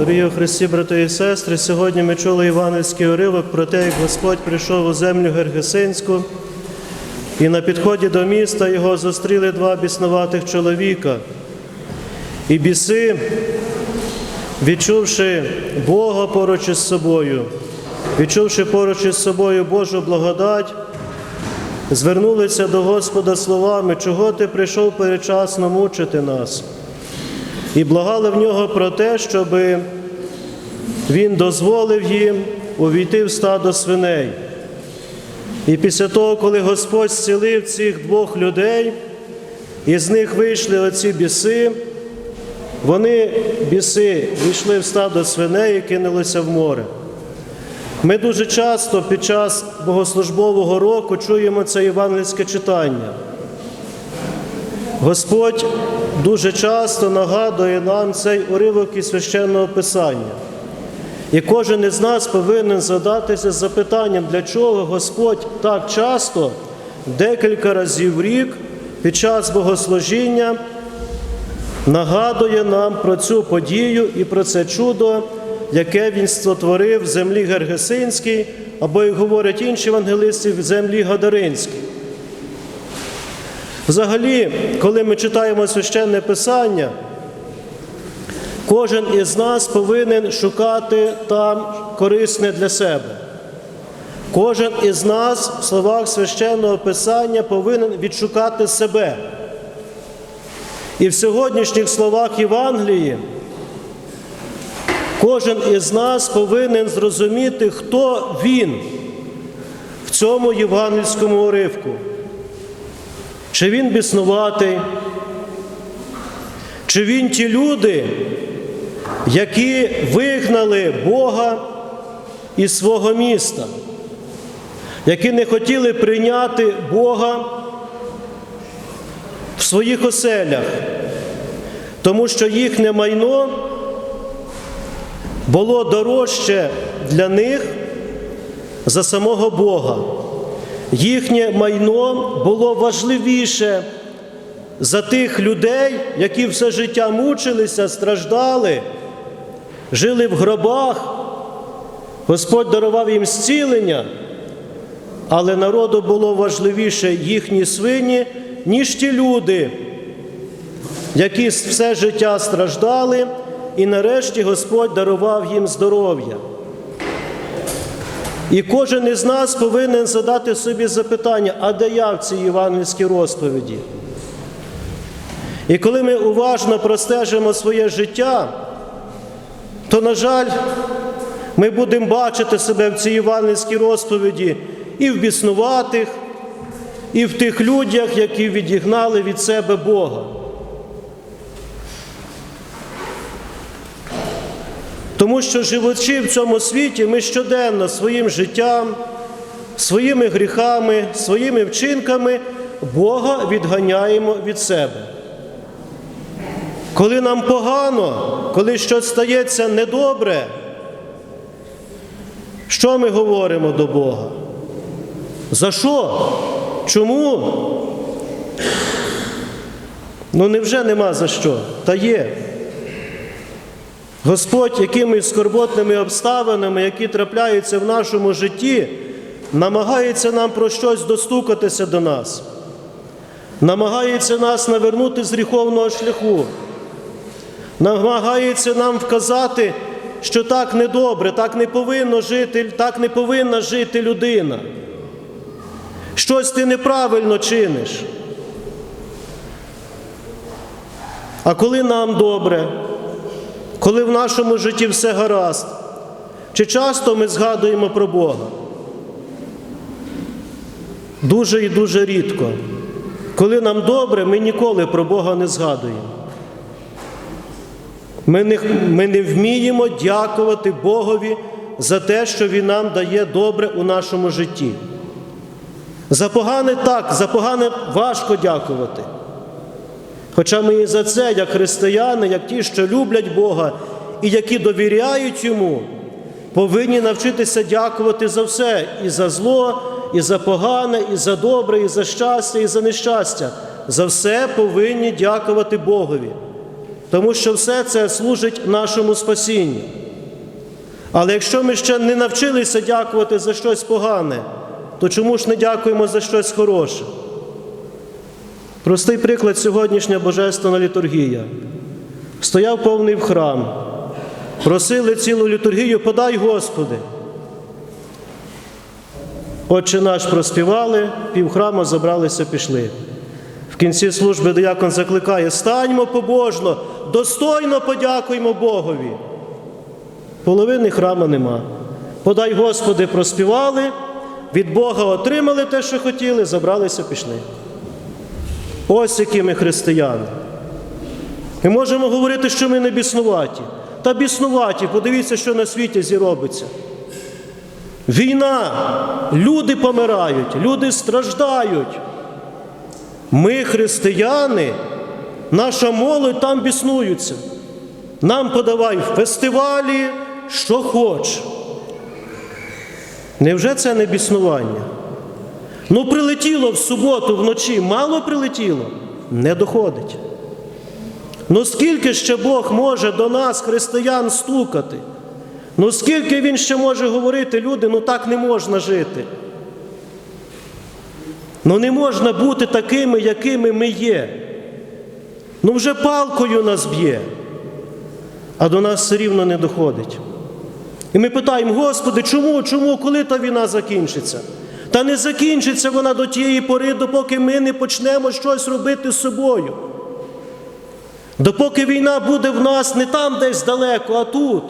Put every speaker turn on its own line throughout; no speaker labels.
Дорогі Христі, брати і сестри, сьогодні ми чули івангельський уривок про те, як Господь прийшов у землю Гергесинську, і на підході до міста його зустріли два біснуватих чоловіка. І біси, відчувши Бога поруч із собою, відчувши поруч із собою Божу благодать, звернулися до Господа словами, чого ти прийшов передчасно мучити нас, і благали в нього про те, щоб він дозволив їм увійти в стадо свиней. І після того, коли Господь зцілив цих двох людей, із них вийшли оці біси, вони, біси, війшли в стадо свиней і кинулися в море. Ми дуже часто під час богослужбового року чуємо це євангельське читання. Господь дуже часто нагадує нам цей уривок із священного Писання. І кожен із нас повинен задатися запитанням, для чого Господь так часто, декілька разів в рік, під час богослужіння нагадує нам про цю подію і про це чудо, яке він створив в землі Гергесинській, або, як говорять інші евангелисти, в землі Гадаринській. Взагалі, коли ми читаємо священне Писання, кожен із нас повинен шукати там корисне для себе. Кожен із нас в словах священного Писання повинен відшукати себе. І в сьогоднішніх словах Євангелії Кожен із нас повинен зрозуміти, хто він в цьому євангельському уривку. Чи він біснуватий, чи він ті люди, які вигнали Бога із свого міста, які не хотіли прийняти Бога в своїх оселях, тому що їхнє майно було дорожче для них за самого Бога. Їхнє майно було важливіше за тих людей, які все життя мучилися, страждали, жили в гробах. Господь дарував їм зцілення, але народу було важливіше їхні свині, ніж ті люди, які все життя страждали. І нарешті Господь дарував їм здоров'я. І кожен із нас повинен задати собі запитання, а де я в цій євангельській розповіді? І коли ми уважно простежимо своє життя, то, на жаль, ми будемо бачити себе в цій євангельській розповіді і в біснуватих, і в тих людях, які відігнали від себе Бога. Тому що, живучи в цьому світі, ми щоденно своїм життям, своїми гріхами, своїми вчинками Бога відганяємо від себе. Коли нам погано, коли щось стається недобре, що ми говоримо до Бога? За що? Чому? Ну невже нема за що? Та є. Господь якимись скорботними обставинами, які трапляються в нашому житті, намагається нам про щось достукатися до нас, намагається нас навернути з гріховного шляху, намагається нам вказати, що так недобре, так не повинно жити, так не повинна жити людина. Щось ти неправильно чиниш. А коли нам добре, коли в нашому житті все гаразд, чи часто ми згадуємо про Бога? Дуже і дуже рідко. Коли нам добре, ми ніколи про Бога не згадуємо. Ми не, ми не вміємо дякувати Богові за те, що Він нам дає добре у нашому житті. За погане так, за погане важко дякувати. Хоча ми і за це, як християни, як ті, що люблять Бога і які довіряють Йому, повинні навчитися дякувати за все і за зло, і за погане, і за добре, і за щастя, і за нещастя. За все повинні дякувати Богові, тому що все це служить нашому спасінню. Але якщо ми ще не навчилися дякувати за щось погане, то чому ж не дякуємо за щось хороше? Простий приклад сьогоднішня Божественна літургія. Стояв повний в храм, просили цілу літургію, подай Господи. Отче наш проспівали, півхрама забралися, пішли. В кінці служби диякон закликає: станьмо побожно, достойно подякуємо Богові. Половини храма нема. Подай Господи, проспівали, від Бога отримали те, що хотіли, забралися, пішли. Ось які ми християни. Ми можемо говорити, що ми не біснуваті. Та біснуваті, подивіться, що на світі зіробиться. Війна, люди помирають, люди страждають. Ми, християни, наша молодь там біснуються. Нам подавай в фестивалі, що хоч. Невже це не біснування? Ну, прилетіло в суботу вночі, мало прилетіло, не доходить. Ну скільки ще Бог може до нас, християн, стукати? Ну скільки Він ще може говорити, люди, ну так не можна жити. Ну не можна бути такими, якими ми є. Ну вже палкою нас б'є, а до нас все рівно не доходить. І ми питаємо, Господи, чому, чому, коли та війна закінчиться? Та не закінчиться вона до тієї пори, допоки ми не почнемо щось робити з собою. Допоки війна буде в нас не там десь далеко, а тут.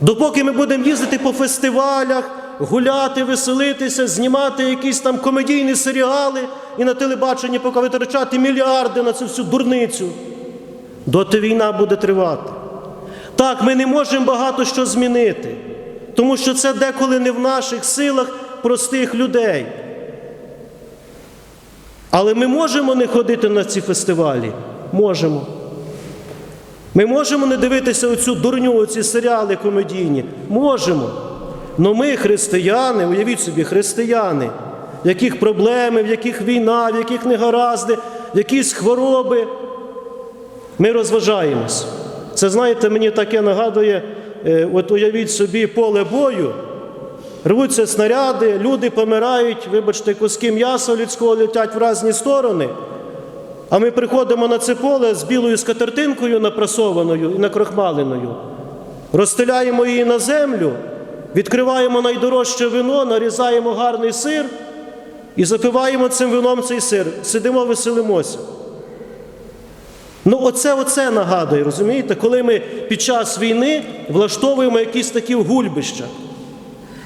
Допоки ми будемо їздити по фестивалях, гуляти, веселитися, знімати якісь там комедійні серіали і на телебаченні поки витрачати мільярди на цю всю дурницю, доти війна буде тривати. Так, ми не можемо багато що змінити, тому що це деколи не в наших силах простих людей. Але ми можемо не ходити на ці фестивалі? Можемо. Ми можемо не дивитися оцю дурню, оці серіали комедійні? Можемо. Но ми, християни, уявіть собі, християни, в яких проблеми, в яких війна, в яких негаразди, в якісь хвороби, ми розважаємось. Це, знаєте, мені таке нагадує, е, от уявіть собі поле бою, рвуться снаряди, люди помирають, вибачте, куски м'яса людського летять в різні сторони. А ми приходимо на це поле з білою скатертинкою напрасованою і накрохмаленою, розстеляємо її на землю, відкриваємо найдорожче вино, нарізаємо гарний сир і запиваємо цим вином цей сир. Сидимо, веселимося. Ну, оце оце нагадує, розумієте, коли ми під час війни влаштовуємо якісь такі гульбища.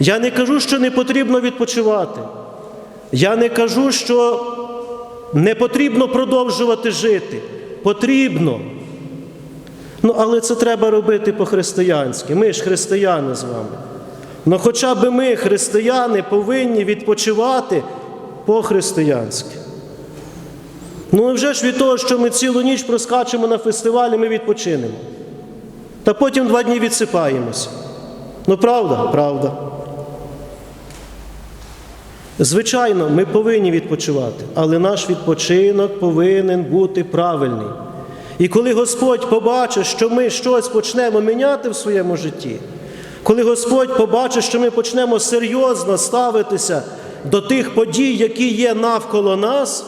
Я не кажу, що не потрібно відпочивати. Я не кажу, що не потрібно продовжувати жити. Потрібно. Ну, але це треба робити по-християнськи. Ми ж християни з вами. Ну хоча б ми, християни, повинні відпочивати по-християнськи. Ну вже ж від того, що ми цілу ніч проскачемо на фестивалі, ми відпочинемо. Та потім два дні відсипаємося. Ну правда? Правда. Звичайно, ми повинні відпочивати, але наш відпочинок повинен бути правильний. І коли Господь побачить, що ми щось почнемо міняти в своєму житті, коли Господь побачить, що ми почнемо серйозно ставитися до тих подій, які є навколо нас,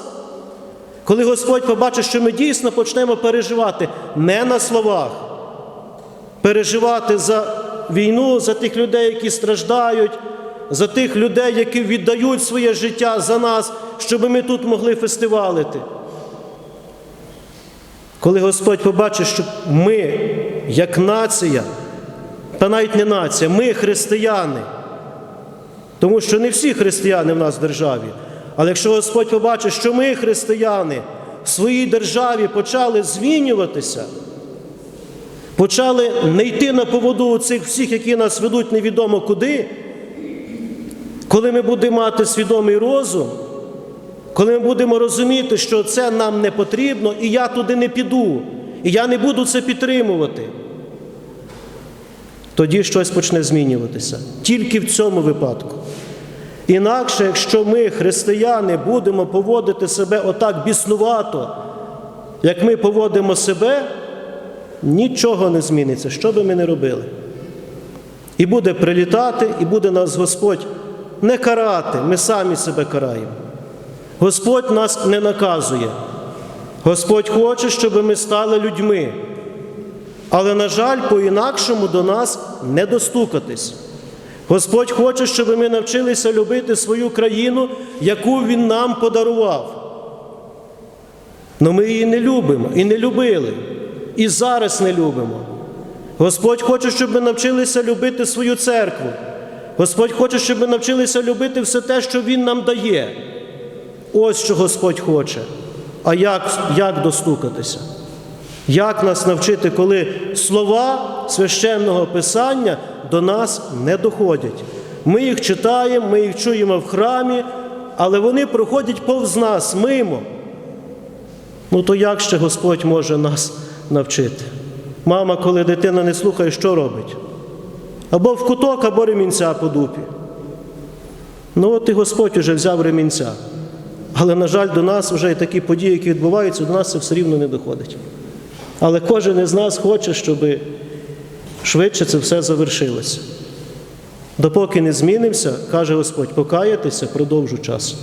коли Господь побачить, що ми дійсно почнемо переживати не на словах, переживати за війну, за тих людей, які страждають, за тих людей, які віддають своє життя за нас, щоб ми тут могли фестивалити. Коли Господь побачить, що ми, як нація, та навіть не нація, ми християни, тому що не всі християни в нас в державі. Але якщо Господь побачить, що ми, християни, в своїй державі почали змінюватися, почали не йти на поводу цих всіх, які нас ведуть невідомо куди, Коли ми будемо мати свідомий розум, коли ми будемо розуміти, що це нам не потрібно, і я туди не піду, і я не буду це підтримувати, тоді щось почне змінюватися. Тільки в цьому випадку. Інакше, якщо ми, християни, будемо поводити себе отак біснувато, як ми поводимо себе, нічого не зміниться, що би ми не робили. І буде прилітати, і буде нас Господь не карати, ми самі себе караємо. Господь нас не наказує. Господь хоче, щоб ми стали людьми. Але, на жаль, по-інакшому до нас не достукатись. Господь хоче, щоб ми навчилися любити свою країну, яку Він нам подарував. Но ми її не любимо і не любили, і зараз не любимо. Господь хоче, щоб ми навчилися любити свою церкву. Господь хоче, щоб ми навчилися любити все те, що Він нам дає. Ось що Господь хоче. А як, як достукатися? Як нас навчити, коли слова священного Писання до нас не доходять? Ми їх читаємо, ми їх чуємо в храмі, але вони проходять повз нас мимо. Ну то як ще Господь може нас навчити? Мама, коли дитина не слухає, що робить? Або в куток, або ремінця по дупі. Ну от і Господь уже взяв ремінця. Але, на жаль, до нас вже і такі події, які відбуваються, до нас це все рівно не доходить. Але кожен із нас хоче, щоб швидше це все завершилося. Допоки не змінимося, каже Господь, покаятися продовжу час.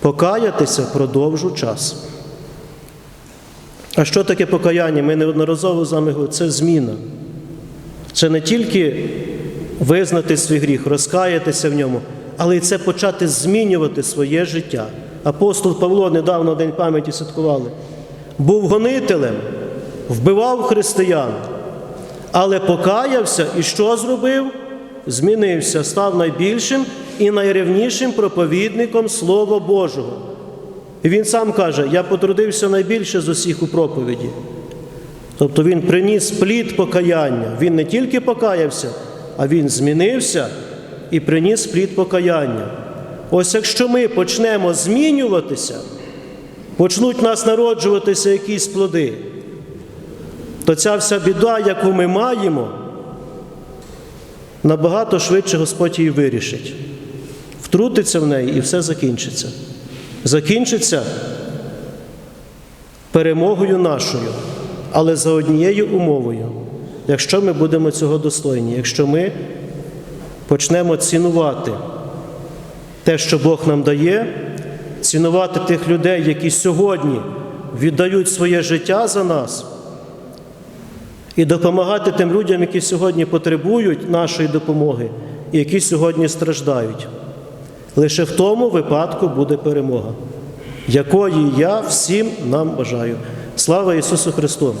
Покаятися продовжу час. А що таке покаяння? Ми неодноразово з вами говорили, це зміна. Це не тільки визнати свій гріх, розкаятися в ньому, але й це почати змінювати своє життя. Апостол Павло недавно День пам'яті святкували. Був гонителем, вбивав християн, але покаявся і що зробив? Змінився, став найбільшим і найревнішим проповідником Слова Божого. І він сам каже: Я потрудився найбільше з усіх у проповіді. Тобто він приніс плід покаяння. Він не тільки покаявся, а він змінився і приніс плід покаяння. Ось якщо ми почнемо змінюватися, почнуть нас народжуватися якісь плоди, то ця вся біда, яку ми маємо, набагато швидше Господь її вирішить. Втрутиться в неї і все закінчиться. Закінчиться перемогою нашою, але за однією умовою, якщо ми будемо цього достойні, якщо ми почнемо цінувати те, що Бог нам дає, цінувати тих людей, які сьогодні віддають своє життя за нас, і допомагати тим людям, які сьогодні потребують нашої допомоги і які сьогодні страждають. Лише в тому випадку буде перемога, якої я всім нам бажаю. Слава Ісусу Христу!